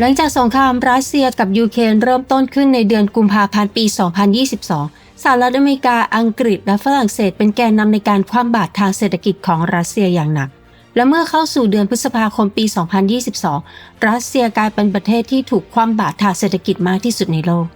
หลังจากสงครามรัสเซียกับยูเครนเริ่มต้นขึ้นในเดือนกุมภาพันธ์ปี 2022 สหรัฐอเมริกา อังกฤษ และฝรั่งเศสเป็นแกนนำในการคว่ำบาตรทางเศรษฐกิจของรัสเซียอย่างหนัก และเมื่อเข้าสู่เดือนพฤษภาคมปี 2022 รัสเซียกลายเป็นประเทศที่ถูกคว่ำบาตรทางเศรษฐกิจมากที่สุดในโลก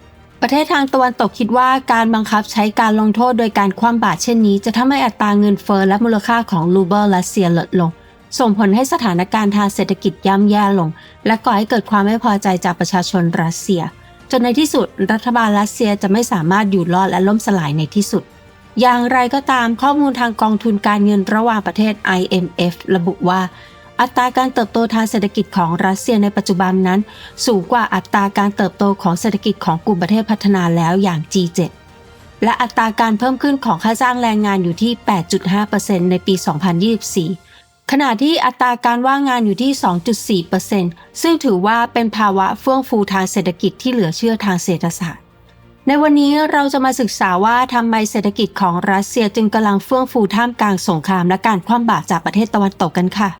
ประเทศทางตะวันตกคิดว่าการบังคับใช้การลงโทษโดยการคว่ำบาตรเช่นนี้ จะทำให้อัตราเงินเฟ้อและมูลค่าของรูเบิลรัสเซียลดลง ส่งผลให้สถานการณ์ทางเศรษฐกิจย่ำแย่ลง และก่อให้เกิดความไม่พอใจจากประชาชนรัสเซีย จนในที่สุดรัฐบาลรัสเซียจะไม่สามารถอยู่รอดและล่มสลายในที่สุด อย่างไรก็ตามข้อมูลทางกองทุนการเงินระหว่างประเทศ IMF ระบุว่า อัตราการเติบโตทางเศรษฐกิจของรัสเซียในปัจจุบันนั้น สูงกว่าอัตราการเติบโตของเศรษฐกิจของกลุ่มประเทศพัฒนาแล้วอย่าง G7 และอัตราการเพิ่มขึ้นของค่าจ้างแรงงานอยู่ที่ 8.5%ในปี 2024 ขณะที่อัตราการว่างงานอยู่ที่ 2.4%ซึ่งถือว่าเป็นภาวะเฟื่องฟูทางเศรษฐกิจที่เหลือเชื่อทางเศรษฐศาสตร์ ในวันนี้เราจะมาศึกษาว่าทำไมเศรษฐกิจของรัสเซียจึงกำลังเฟื่องฟูท่ามกลางสงครามและการคว่ำบาตรจากประเทศตะวันตกกันค่ะ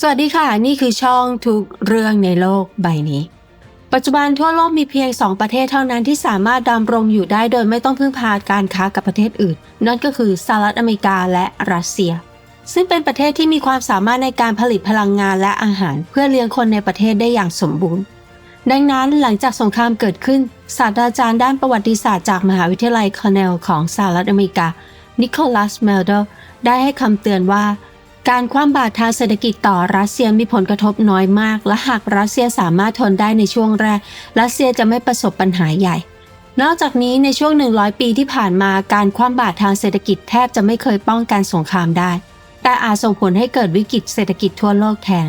สวัสดีค่ะ นี่คือช่องทุกเรื่องในโลกใบนี้ ปัจจุบันทั่วโลกมีเพียง 2 ประเทศเท่านั้นที่สามารถดำรงอยู่ได้โดยไม่ต้องพึ่งพาการค้ากับประเทศอื่น นั่นก็คือสหรัฐอเมริกาและรัสเซีย ซึ่งเป็นประเทศที่มีความสามารถในการผลิตพลังงานและอาหาร เพื่อเลี้ยงคนในประเทศได้อย่างสมบูรณ์ ดังนั้นหลังจากสงครามเกิดขึ้น ศาสตราจารย์ด้านประวัติศาสตร์จากมหาวิทยาลัยคอร์เนลของสหรัฐอเมริกา นิโคลัสเมลเดลได้ให้คำเตือนว่า การคว่ำบาตรทางเศรษฐกิจต่อรัสเซียมีผลกระทบน้อยมาก และหากรัสเซียสามารถทนได้ในช่วงแรก รัสเซียจะไม่ประสบปัญหาใหญ่ นอกจากนี้ในช่วง 100 ปีที่ผ่านมาการคว่ำบาตรทางเศรษฐกิจแทบจะไม่เคยป้องกันสงครามได้ แต่อาจส่งผลให้เกิดวิกฤตเศรษฐกิจทั่วโลกแทน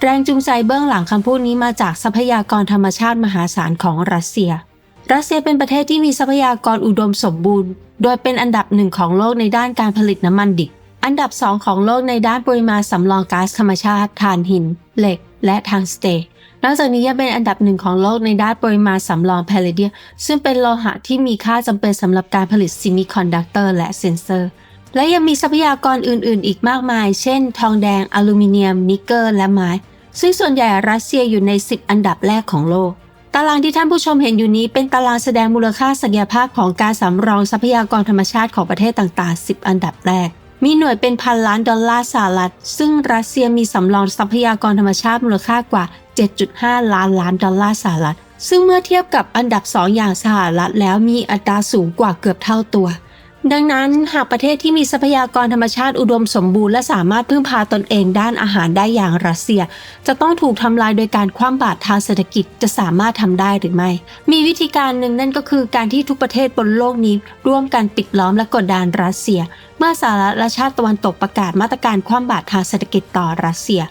แรงจูงใจเบื้องหลังคำพูดนี้มาจากทรัพยากรธรรมชาติมหาศาลของรัสเซีย รัสเซียเป็นประเทศที่มีทรัพยากรอุดมสมบูรณ์ โดยเป็นอันดับหนึ่งของโลกในด้านการผลิตน้ำมันดิบ อันดับสองของโลกในด้านปริมาณสำรองก๊าซธรรมชาติถ่านหิน เหล็ก และทางสเตย์นอกจากนี้ยังเป็นอันดับหนึ่งของโลกในด้านปริมาณสำรองแพลเดียมซึ่งเป็นโลหะที่มีค่าจำเป็นสำหรับการผลิตซิมิคอนดักเตอร์และเซนเซอร์ และยังมีทรัพยากรอื่น ๆ อีกมากมาย เช่น ทองแดง อลูมิเนียม นิกเกอร์และไม้ ซึ่งส่วนใหญ่รัสเซียอยู่ใน 10 อันดับแรกของโลก ตารางที่ท่านผู้ชมเห็นอยู่นี้เป็นตารางแสดงมูลค่าศักยภาพของการสำรองทรัพยากรธรรมชาติของประเทศต่าง ๆ 10 อันดับแรก มีหน่วยเป็นพันล้านดอลลาร์สหรัฐ ซึ่งรัสเซียมีสำรองทรัพยากรธรรมชาติมูลค่ากว่า 7.5 ล้านล้านดอลลาร์สหรัฐ ซึ่งเมื่อเทียบกับอันดับ 2 อย่างสหรัฐแล้วมีอัตราสูงกว่าเกือบเท่าตัว ดังนั้นหากประเทศที่มีทรัพยากรธรรมชาติอุดมสมบูรณ์และสามารถพึ่งพาตนเองด้านอาหารได้อย่างรัสเซีย จะต้องถูกทำลายโดยการคว่ำบาตรทางเศรษฐกิจจะสามารถทำได้หรือไม่ มีวิธีการหนึ่งนั่นก็คือการที่ทุกประเทศบนโลกนี้ ร่วมกันปิดล้อมและกดดันรัสเซีย เมื่อสหรัฐและชาติตะวันตกประกาศมาตรการคว่ำบาตรทางเศรษฐกิจต่อรัสเซีย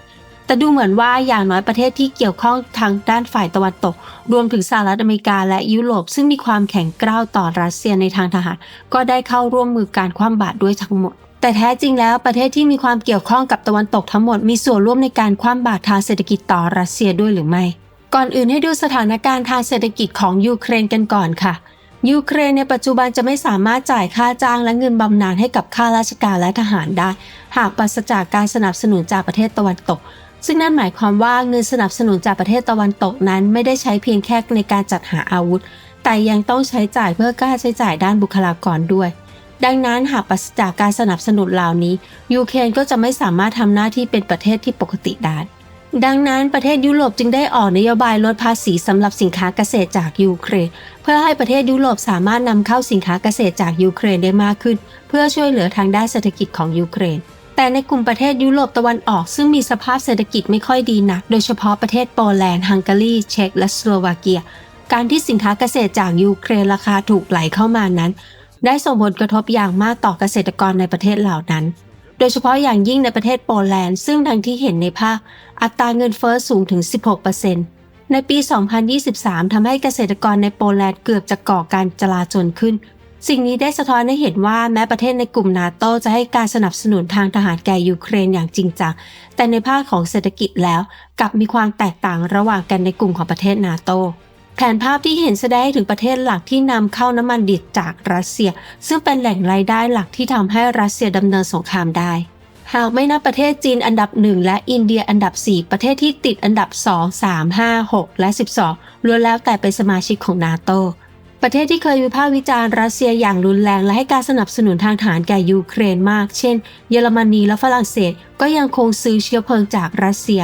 แต่ดูเหมือนว่าอย่างน้อยประเทศที่เกี่ยวข้องทางด้านฝ่ายตะวันตก รวมถึงสหรัฐอเมริกาและยุโรป ซึ่งมีความแข็งกร้าวต่อรัสเซียในทางทหาร ก็ได้เข้าร่วมมือการคว่ำบาตรด้วยทั้งหมดแต่แท้จริงแล้วประเทศที่มีความเกี่ยวข้องกับตะวันตกทั้งหมดมีส่วนร่วมในการคว่ำบาตรทางเศรษฐกิจต่อรัสเซียด้วยหรือไม่ ก่อนอื่นให้ดูสถานการณ์ทางเศรษฐกิจของยูเครนกันก่อนค่ะ ยูเครนในปัจจุบันจะไม่สามารถจ่ายค่าจ้างและเงินบำนาญให้กับข้าราชการและทหารได้ หากปราศจากการสนับสนุนจากประเทศตะวันตก ซึ่งนั่นหมายความว่าเงินสนับสนุนจากประเทศตะวันตกนั้นไม่ได้ใช้เพียงแค่ในการจัดหาอาวุธ แต่ยังต้องใช้จ่ายเพื่อค่าใช้จ่ายด้านบุคลากรด้วย ดังนั้นหากปราศจากการสนับสนุนเหล่านี้ ยูเครนก็จะไม่สามารถทำหน้าที่เป็นประเทศที่ปกติได้ดังนั้นประเทศยุโรปจึงได้ออกนโยบายลดภาษีสำหรับสินค้าเกษตรจากยูเครน เพื่อให้ประเทศยุโรปสามารถนำเข้าสินค้าเกษตรจากยูเครนได้มากขึ้น เพื่อช่วยเหลือทางด้านเศรษฐกิจของยูเครน แต่ในกลุ่มประเทศยุโรปตะวันออกซึ่งมีสภาพเศรษฐกิจไม่ค่อยดีนัก โดยเฉพาะประเทศโปแลนด์ ฮังการี เช็ก และสโลวาเกีย การที่สินค้าเกษตรจากยูเครนราคาถูกไหลเข้ามานั้น ได้ส่งผลกระทบอย่างมากต่อเกษตรกรในประเทศเหล่านั้น โดยเฉพาะอย่างยิ่งในประเทศโปแลนด์ ซึ่งดังที่เห็นในภาพอัตราเงินเฟ้อสูงถึง 16%ในปี 2023 ทำให้เกษตรกรในโปแลนด์เกือบจะก่อการจลาจลขึ้น สิ่งนี้ได้สะท้อนให้เห็นว่าแม้ประเทศในกลุ่มนาโตจะให้การสนับสนุนทางทหารแก่ยูเครนอย่างจริงจัง แต่ในภาคของเศรษฐกิจแล้วกลับมีความแตกต่างระหว่างกันในกลุ่มของประเทศนาโต แผนภาพที่เห็นแสดงให้ถึงประเทศหลักที่นำเข้าน้ำมันดิบจากรัสเซีย ซึ่งเป็นแหล่งรายได้หลักที่ทำให้รัสเซียดำเนินสงครามได้หากไม่นับประเทศจีนอันดับ 1 และอินเดียอันดับ 4 ประเทศที่ติดอันดับ 2 3 5 6 และ 12ล้วนแล้วแต่เป็นสมาชิกของนาโต ประเทศที่เคยวิพากษ์วิจารณ์รัสเซียอย่างรุนแรงและให้การสนับสนุนทางฐานแก่ยูเครนมาก เช่น เยอรมนีและฝรั่งเศส ก็ยังคงซื้อเชื้อเพลิงจากรัสเซีย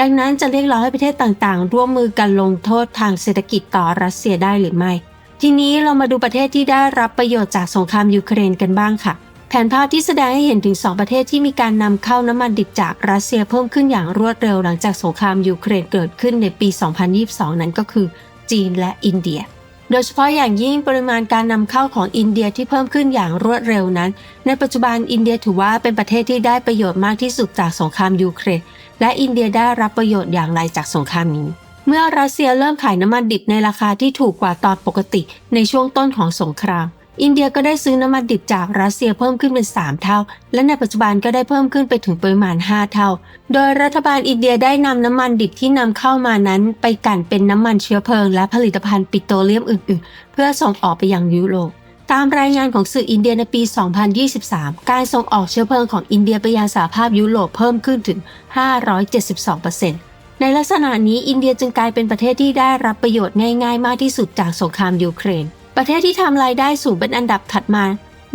ดังนั้นจะเรียกร้องให้ประเทศต่างๆ ร่วมมือกันลงโทษทางเศรษฐกิจต่อรัสเซียได้หรือไม่ ทีนี้เรามาดูประเทศที่ได้รับประโยชน์จากสงครามยูเครนกันบ้างค่ะ แผนภาพที่แสดงให้เห็นถึง 2 ประเทศที่มีการนำเข้าน้ำมันดิบจากรัสเซียเพิ่มขึ้นอย่างรวดเร็วหลังจากสงครามยูเครนเกิดขึ้นในปี 2022 นั้นก็คือ จีนและอินเดีย โดยเฉพาะอย่างยิ่งปริมาณการนำเข้าของอินเดียที่เพิ่มขึ้นอย่างรวดเร็วนั้น ในปัจจุบันอินเดียถือว่าเป็นประเทศที่ได้ประโยชน์มากที่สุดจากสงครามยูเครนและอินเดียได้รับประโยชน์อย่างไรจากสงครามนี้ เมื่อรัสเซียเริ่มขายน้ำมันดิบในราคาที่ถูกกว่าตอนปกติในช่วงต้นของสงคราม อินเดียก็ได้ซื้อน้ำมันดิบจากรัสเซียเพิ่มขึ้นเป็น 3 เท่า และในปัจจุบันก็ได้เพิ่มขึ้นไปถึงปริมาณ 5 เท่า โดยรัฐบาลอินเดียได้นำน้ำมันดิบที่นำเข้ามานั้นไปกั่นเป็นน้ำมันเชื้อเพลิง และผลิตภัณฑ์ปิโตรเลียมอื่น ๆ เพื่อส่งออกไปยังยุโรปตามรายงานของสื่ออินเดียในปี 2023 การส่งออกเชื้อเพลิงของอินเดียไปยังสหภาพยุโรปเพิ่มขึ้นถึง 572%ในลักษณะนี้อินเดียจึงกลายเป็นประเทศที่ได้รับประโยชน์ง่าย ๆ มากที่สุดจากสงครามยูเครน ประเทศที่ทำรายได้สูงเป็นอันดับถัดมา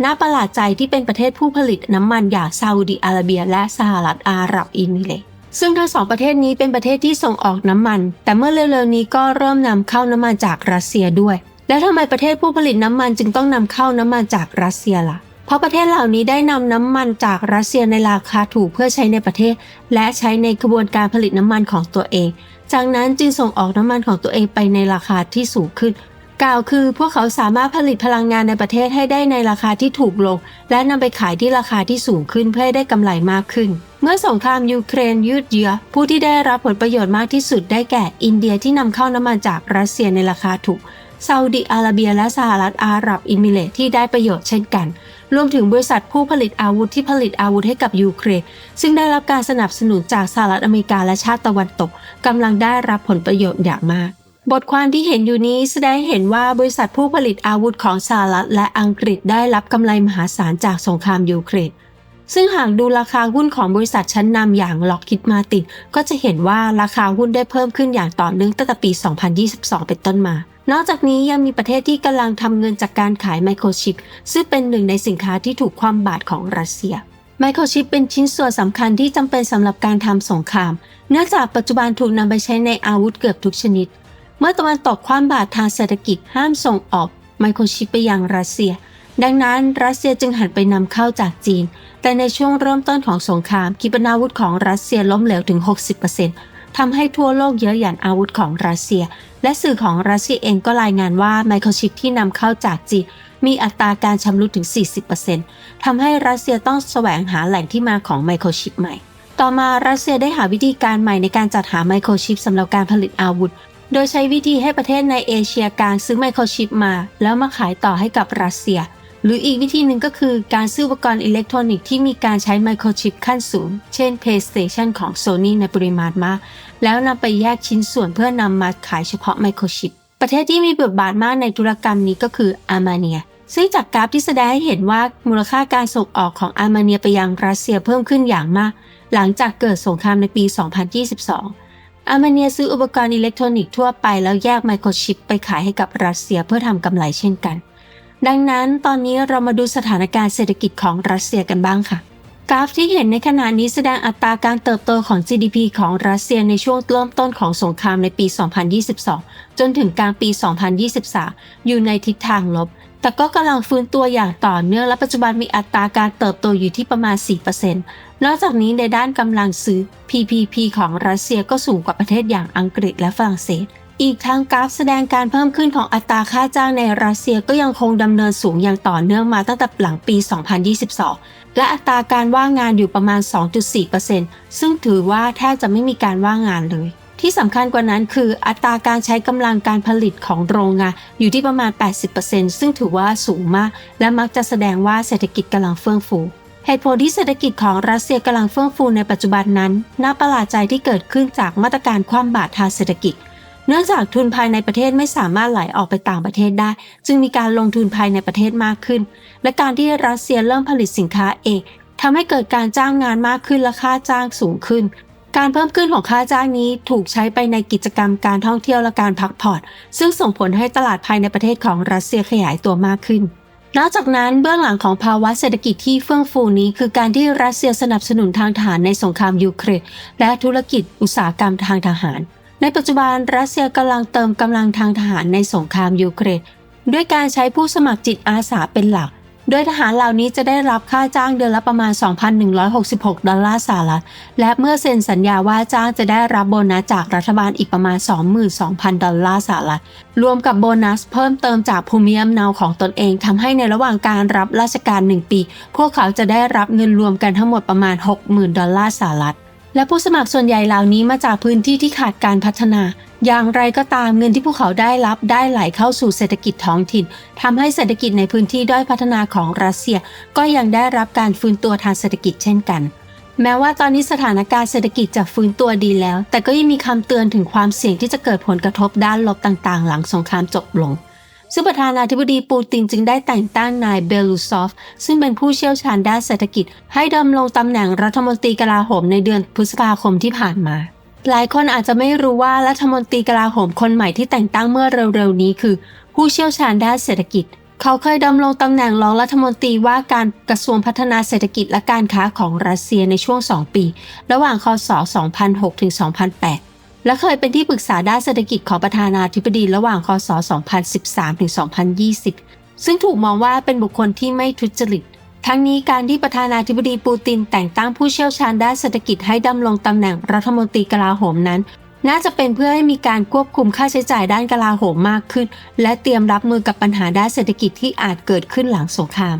น่าประหลาดใจที่เป็นประเทศผู้ผลิตน้ำมันอย่างซาอุดิอาระเบีย และสหรัฐอาหรับอิมิเรตซึ่งทั้งสองประเทศนี้เป็นประเทศที่ส่งออกน้ำมัน แต่เมื่อเร็วๆนี้ก็เริ่มนำเข้าน้ำมันจากรัสเซียด้วย และทำไมประเทศผู้ผลิตน้ำมันจึงต้องนำเข้าน้ำมันจากรัสเซียล่ะ เพราะประเทศเหล่านี้ได้นำน้ำมันจากรัสเซียในราคาถูกเพื่อใช้ในประเทศ และใช้ในกระบวนการผลิตน้ำมันของตัวเอง จากนั้นจึงส่งออกน้ำมันของตัวเองไปในราคาที่สูงขึ้น กล่าวคือพวกเขาสามารถผลิตพลังงานในประเทศให้ได้ในราคาที่ถูกลง และนำไปขายที่ราคาที่สูงขึ้นเพื่อให้ได้กำไรมากขึ้น เมื่อสงครามยูเครนยืดเยื้อผู้ที่ได้รับผลประโยชน์มากที่สุดได้แก่อินเดียที่นำเข้าน้ำมันจากรัสเซียในราคาถูกซาอุดิอาระเบียและสหรัฐอาหรับอิมิเรตที่ได้ประโยชน์เช่นกัน รวมถึงบริษัทผู้ผลิตอาวุธที่ผลิตอาวุธให้กับยูเครน ซึ่งได้รับการสนับสนุนจากสหรัฐอเมริกาและชาติตะวันตกกำลังได้รับผลประโยชน์อย่างมาก บทความที่เห็นอยู่นี้แสดงเห็นว่าบริษัทผู้ผลิตอาวุธของสหรัฐและอังกฤษได้รับกำไรมหาศาลจากสงครามยูเครนซึ่งหากดูราคาหุ้นของบริษัทชั้นนำอย่างล็อกคิดมาติดก็จะเห็นว่าราคาหุ้นได้เพิ่มขึ้นอย่างต่อเนื่องตั้งแต่ปี 2022 เป็นต้นมา นอกจากนี้ยังมีประเทศที่กำลังทำเงินจากการขายไมโครชิปซึ่งเป็นหนึ่งในสินค้าที่ถูกความบาดของรัสเซียไมโครชิปเป็นชิ้นส่วนสำคัญที่จำเป็นสำหรับการทำสงคราม เนื่องจากปัจจุบันถูกนำไปใช้ในอาวุธเกือบทุกชนิด เมื่อตะวันตกคว้าบาดทางเศรษฐกิจห้ามส่งออกไมโครชิปไปยังรัสเซีย ดังนั้นรัสเซียจึงหันไปนำเข้าจากจีน แต่ในช่วงเริ่มต้นของสงครามขีปนาวุธของรัสเซียล้มเหลวถึง 60%ทำให้ทั่วโลกเยอะหยันอาวุธของรัสเซีย และสื่อของรัสเซียเองก็รายงานว่าไมโครชิปที่นำเข้าจากจีนมีอัตราการชำรุดถึง 40%ทำให้รัสเซียต้องแสวงหาแหล่งที่มาของไมโครชิปใหม่ต่อมารัสเซียได้หาวิธีการใหม่ในการจัดหาไมโครชิปสำหรับการผลิตอาวุธ โดยใช้วิธีให้ประเทศในเอเชียกลางซื้อไมโครชิปมา แล้วมาขายต่อให้กับรัสเซีย หรืออีกวิธีหนึ่งก็คือการซื้ออุปกรณ์อิเล็กทรอนิกส์ที่มีการใช้ไมโครชิปขั้นสูง เช่น PlayStation ของ Sony ในปริมาณมาก แล้วนำไปแยกชิ้นส่วนเพื่อนำมาขายเฉพาะไมโครชิป ประเทศที่มีบทบาทมากในธุรกรรมนี้ก็คืออาร์มาเนียซึ่งจากกราฟที่แสดงให้เห็นว่ามูลค่าการส่งออกของอาร์มาเนียไปยังรัสเซียเพิ่มขึ้นอย่างมาก หลังจากเกิดสงครามในปี 2022 อาร์เมเนียซื้ออุปกรณ์อิเล็กทรอนิกส์ทั่วไปแล้วแยกไมโครชิปไปขายให้กับรัสเซียเพื่อทำกำไรเช่นกัน ดังนั้นตอนนี้เรามาดูสถานการณ์เศรษฐกิจของรัสเซียกันบ้างค่ะ กราฟที่เห็นในขณะนี้แสดงอัตราการเติบโตของ GDP ของรัสเซียในช่วงเริ่มต้นของสงครามในปี 2022 จนถึงกลางปี 2023 อยู่ในทิศทางลบ แต่ก็กำลังฟื้นตัวอย่างต่อเนื่องและปัจจุบันมีอัตราการเติบโตอยู่ที่ประมาณ 4% นอกจากนี้ในด้านกำลังซื้อ PPP ของรัสเซียก็สูงกว่าประเทศอย่างอังกฤษและฝรั่งเศส อีกทั้งกราฟแสดงการเพิ่มขึ้นของอัตราค่าจ้างในรัสเซียก็ยังคงดำเนินสูงอย่างต่อเนื่องมาตั้งแต่หลังปี 2022 และอัตราการว่างงานอยู่ประมาณ 2.4%ซึ่งถือว่าแทบจะไม่มีการว่างงานเลยที่สำคัญกว่านั้นคืออัตราการใช้กำลังการผลิตของโรงงานอยู่ที่ประมาณ 80%ซึ่งถือว่าสูงมาก และมักจะแสดงว่าเศรษฐกิจกำลังเฟื่องฟู เหตุผลที่เศรษฐกิจของรัสเซียกำลังเฟื่องฟูในปัจจุบันนั้น น่าประหลาดใจที่เกิดขึ้นจากมาตรการคว่ำบาตรทางเศรษฐกิจ เนื่องจากทุนภายในประเทศไม่สามารถไหลออกไปต่างประเทศได้ จึงมีการลงทุนภายในประเทศมากขึ้น และการที่รัสเซียเริ่มผลิตสินค้าเองทำให้เกิดการจ้างงานมากขึ้นและค่าจ้างสูงขึ้น การเพิ่มขึ้นของค่าจ้างนี้ถูกใช้ไปในกิจกรรมการท่องเที่ยวและการพักผ่อนซึ่งส่งผลให้ตลาดภายในประเทศของรัสเซียขยายตัวมากขึ้น นอกจากนั้นเบื้องหลังของภาวะเศรษฐกิจที่เฟื่องฟูนี้ คือการที่รัสเซียสนับสนุนทางทหารในสงครามยูเครนและธุรกิจอุตสาหกรรมทางทหาร ในปัจจุบันรัสเซียกำลังเติมกำลังทางทหารในสงครามยูเครนด้วยการใช้ผู้สมัครจิตอาสาเป็นหลัก โดยทหารเหล่านี้จะได้รับค่าจ้างเดือนละประมาณ 2,166 ดอลลาร์สหรัฐ และเมื่อเซ็นสัญญาว่าจ้างจะได้รับโบนัสจากรัฐบาลอีกประมาณ 22,000 ดอลลาร์สหรัฐ รวมกับโบนัสเพิ่มเติมจากภูมิลำเนาของตนเองทำให้ในระหว่างการรับราชการ 1 ปี พวกเขาจะได้รับเงินรวมกันทั้งหมดประมาณ 60,000 ดอลลาร์สหรัฐ และผู้สมัครส่วนใหญ่เหล่านี้มาจากพื้นที่ที่ขาดการพัฒนา อย่างไรก็ตามเงินที่พวกเขาได้รับได้ไหลเข้าสู่เศรษฐกิจท้องถิ่นทำให้เศรษฐกิจในพื้นที่ด้อยพัฒนาของรัสเซีย ก็ยังได้รับการฟื้นตัวทางเศรษฐกิจเช่นกัน แม้ว่าตอนนี้สถานการณ์เศรษฐกิจจะฟื้นตัวดีแล้ว แต่ก็ยังมีคำเตือนถึงความเสี่ยงที่จะเกิดผลกระทบด้านลบต่างๆ หลังสงครามจบลง ซึ่งประธานาธิบดีปูตินจึงได้แต่งตั้งนายเบลูซอฟ ซึ่งเป็นผู้เชี่ยวชาญด้านเศรษฐกิจ ให้ดำรงตำแหน่งรัฐมนตรีกลาโหมในเดือนพฤษภาคมที่ผ่านมา หลายคนอาจจะไม่รู้ว่ารัฐมนตรีกลาโหมคนใหม่ที่แต่งตั้งเมื่อเร็วๆนี้คือ ผู้เชี่ยวชาญด้านเศรษฐกิจ เขาเคยดำรงตำแหน่งรองรัฐมนตรีว่าการกระทรวงพัฒนาเศรษฐกิจและการค้าของรัสเซียในช่วง 2 ปี ระหว่างคศ 2006 ถึง 2008 และเคยเป็นที่ปรึกษาด้านเศรษฐกิจของประธานาธิบดีระหว่างคศ 2013ถึง2020 ซึ่งถูกมองว่าเป็นบุคคลที่ไม่ทุจริต ทั้งนี้การที่ประธานาธิบดีปูตินแต่งตั้งผู้เชี่ยวชาญด้านเศรษฐกิจให้ดำรงตำแหน่งรัฐมนตรีกลาโหมนั้น น่าจะเป็นเพื่อให้มีการควบคุมค่าใช้จ่ายด้านกลาโหมมากขึ้น และเตรียมรับมือกับปัญหาด้านเศรษฐกิจที่อาจเกิดขึ้นหลังสงคราม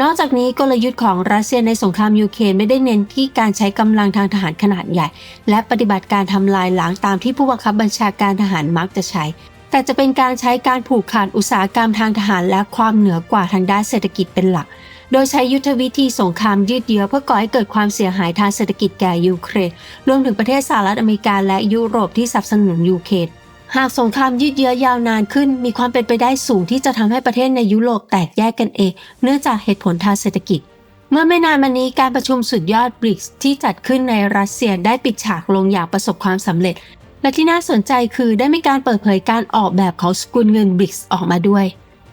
นอกจากนี้กลยุทธ์ของรัสเซียในสงครามยูเครนไม่ได้เน้นที่การใช้กำลังทางทหารขนาดใหญ่ และปฏิบัติการทำลายล้างตามที่ผู้บังคับบัญชาการทหารมักจะใช้ แต่จะเป็นการใช้การผูกขาดอุตสาหกรรมทางทหารและความเหนือกว่าทางด้านเศรษฐกิจเป็นหลัก โดยใช้ยุทธวิธีสงครามยืดเยื้อเพื่อก่อให้เกิดความเสียหายทางเศรษฐกิจแก่ยูเครนรวมถึงประเทศสหรัฐอเมริกาและยุโรปที่สนับสนุนยูเครน หากสงครามยืดเยื้อยาวนานขึ้น มีความเป็นไปได้สูงที่จะทำให้ประเทศในยุโรปแตกแยกกันเอง เนื่องจากเหตุผลทางเศรษฐกิจ เมื่อไม่นานมานี้การประชุมสุดยอดบริกส์ที่จัดขึ้นในรัสเซียได้ปิดฉากลงอย่างประสบความสำเร็จ และที่น่าสนใจคือได้มีการเปิดเผยการออกแบบของสกุลเงินบริกส์ออกมาด้วย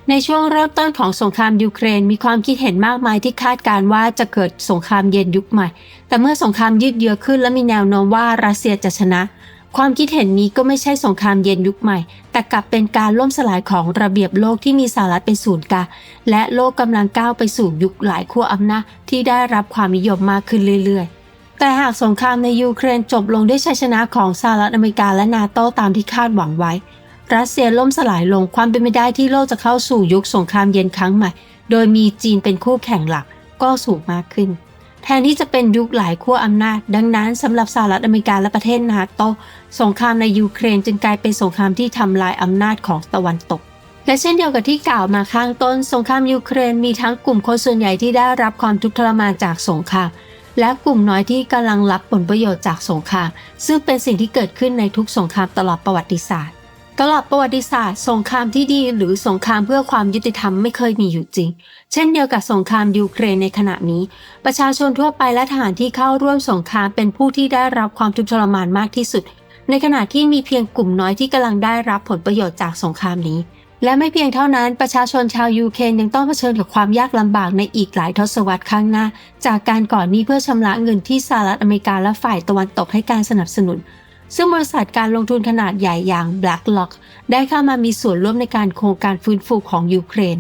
ในช่วงเริ่มต้นของสงครามยูเครนมีความคิดเห็นมากมายที่คาดการว่าจะเกิดสงครามเย็นยุคใหม่ แต่เมื่อสงครามยืดเยื้อขึ้นและมีแนวโน้มว่ารัสเซียจะชนะ ความคิดเห็นนี้ก็ไม่ใช่สงครามเย็นยุคใหม่ แต่กลับเป็นการล่มสลายของระเบียบโลกที่มีสหรัฐเป็นศูนย์กลางและโลกกำลังก้าวไปสู่ยุคหลายขั้วอำนาจที่ได้รับความนิยมมากขึ้นเรื่อย ๆ แต่หากสงครามในยูเครนจบลงด้วยชัยชนะของสหรัฐอเมริกาและนาโต้ตามที่คาดหวังไว้ รัสเซียล่มสลายลงความเป็นไปได้ที่โลกจะเข้าสู่ยุคสงครามเย็นครั้งใหม่ โดยมีจีนเป็นคู่แข่งหลักก็สูงมากขึ้น ทนที่จะเป็นยุคหลายขั้วอำนาจ ดังนั้นสำหรับสหรัฐอเมริกาและประเทศนาโตสงครามในยูเครนจึงกลายเป็นสงครามที่ทำลายอำนาจของตะวันตก และเช่นเดียวกับที่กล่าวมาข้างต้น สงครามยูเครนมีทั้งกลุ่มคนส่วนใหญ่ที่ได้รับความทุกข์ทรมานจากสงครามและกลุ่มน้อยที่กำลังรับผลประโยชน์จากสงครามซึ่งเป็นสิ่งที่เกิดขึ้นในทุกสงครามตลอดประวัติศาสตร์ ตลอดประวัติศาสตร์สงครามที่ดีหรือสงครามเพื่อความยุติธรรมไม่เคยมีอยู่จริง เช่นเดียวกับสงครามยูเครนในขณะนี้ ประชาชนทั่วไปและทหารที่เข้าร่วมสงครามเป็นผู้ที่ได้รับความทุกข์ทรมานมากที่สุด ในขณะที่มีเพียงกลุ่มน้อยที่กำลังได้รับผลประโยชน์จากสงครามนี้ และไม่เพียงเท่านั้นประชาชนชาวยูเครนยังต้องเผชิญกับความยากลำบากในอีกหลายทศวรรษข้างหน้า จากการก่อนหนี้เพื่อชำระเงินที่สหรัฐอเมริกาและฝ่ายตะวันตกให้การสนับสนุน ซึ่งบริษัทการลงทุนขนาดใหญ่อย่าง BlackRock ได้เข้ามามีส่วนร่วมในการโครงการฟื้นฟูของยูเครน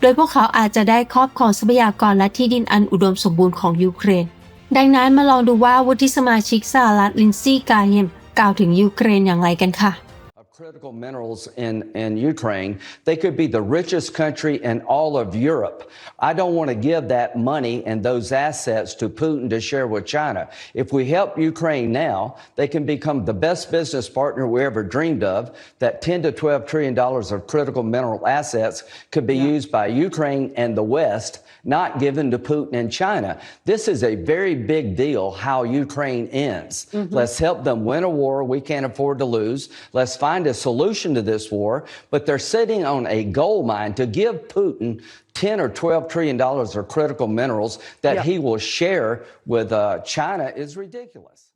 โดยพวกเขาอาจจะได้ครอบครองทรัพยากรและที่ดินอันอุดมสมบูรณ์ของยูเครน ดังนั้นมาลองดูว่าวุฒิสมาชิกสหรัฐลินซี่กาเฮมกล่าวถึงยูเครนอย่างไรกันค่ะ critical minerals in, in Ukraine, they could be the richest country in all of Europe. I don't want to give that money and those assets to Putin to share with China. If we help Ukraine now, they can become the best business partner we ever dreamed of. That 10 to 12 trillion dollars of critical mineral assets could be used by Ukraine and the West not given to Putin and China. This is a very big deal how Ukraine ends. Let's help them win a war we can't afford to lose. Let's find a solution to this war, but they're sitting on a gold mine to give Putin 10 or 12 trillion dollars of critical minerals that Yeah. he will share with uh, China is ridiculous.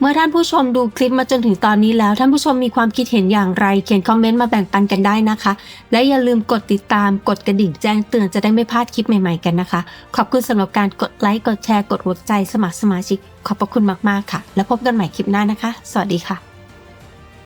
เมื่อท่านผู้ชมดูคลิปมาจนถึงตอนนี้แล้ว ท่านผู้ชมมีความคิดเห็นอย่างไร เขียนคอมเมนต์มาแบ่งปันกันได้นะคะ และอย่าลืมกดติดตามกดกระดิ่งแจ้งเตือนจะได้ไม่พลาดคลิปใหม่ๆกันนะคะ ขอบคุณสำหรับการกดไลค์กดแชร์กดหัวใจสมัครสมาชิก ขอบพระคุณมากๆค่ะ แล้วพบกันใหม่คลิปหน้านะคะ สวัสดีค่ะ